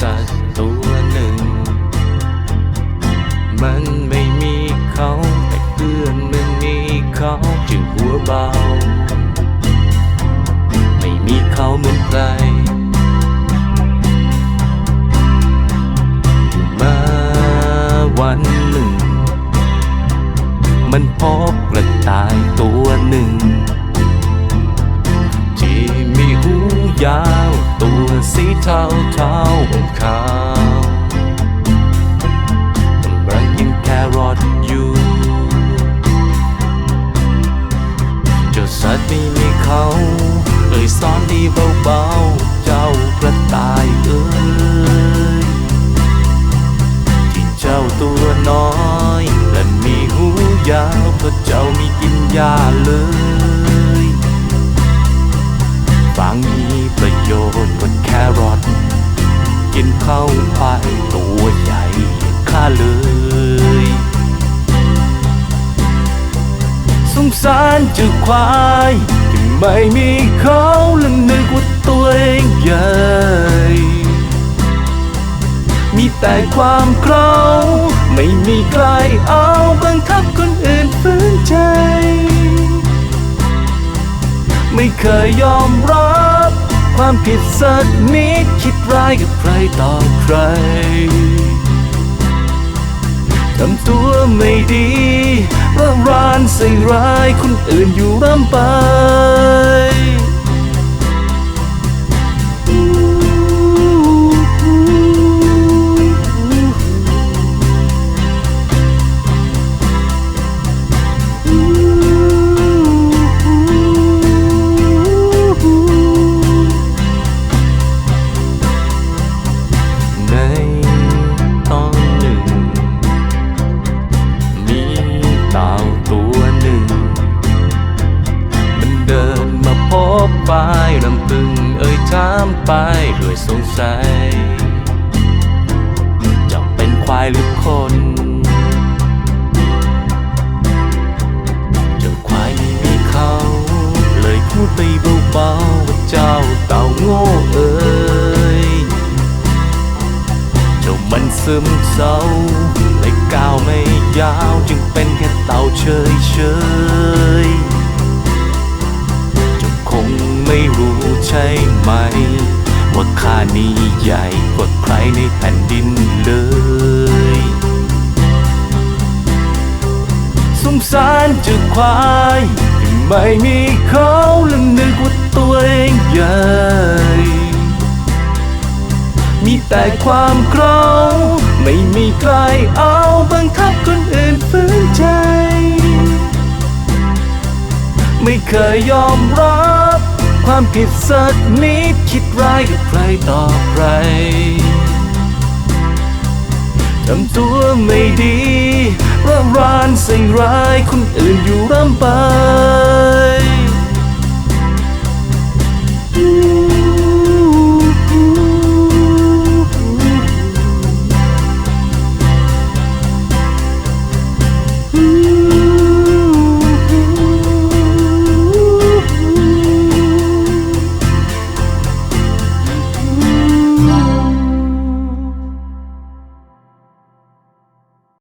สัตว์ตัวหนึ่ง มันไม่มีเขาแต่เพื่อนมันมีเขาจึงหัวเบา ไม่มีเขาเหมือนใครมาวันหนึ่ง มันพบกระต่ายตัวหนึ่ง ที่มีหูยาวตัวสีเทาเทา สัตว์ไม่มีเขาเอ่ยสอนดีเบาๆ เจ้ากระต่ายเอ้ยที่เจ้าตัวน้อยและมีหูยาวเพราะเจ้ามีกินยาเลยฟังมีประโยชน์กว่าแครอทกินเข้าไปตัวใหญ่ข้าเลย งสารจ้าควายที่ไม่มีเขาและนึกว่าตัวเองใหญ่ มีแต่ความเคราไม่มีใครเอาบังคับคนอื่นฝืนใจ ไม่เคยยอมรับ ความผิดสักนิดคิดร้ายกับใครต่อใครทำตัวไม่ดีว่าร้าน ใส่ร้ายคนอื่นอยู่ร่ำไป บป้ายรำพึงเอ่ยถามไปด้วยสงสัยจะเป็นควายหรือคนเจ้าควายไม่มีเขา เลยพูดไปเบาๆว่าเจ้าเต่าโง่เอ้ยเจ้ามันซึมเศร้าและก้าวไม่ยาวจึงเป็นแค่เต่าเฉยเฉย ว่าข้านี้ใหญ่กว่าใครในแผ่นดินเลยสงสารจ้าควายที่ไม่มีเขาและนึกว่าตัวเองใหญ่ มีแต่ความเคราไม่มีใครเอาบังคับคนอื่นฝืนใจ ไม่เคยยอมรับความผิดสักนิดคิายกับใครต่อใครทำตัวไม่ดีร่ำรานสิ่งร้ายคนอื่นอยู่ร่ำไป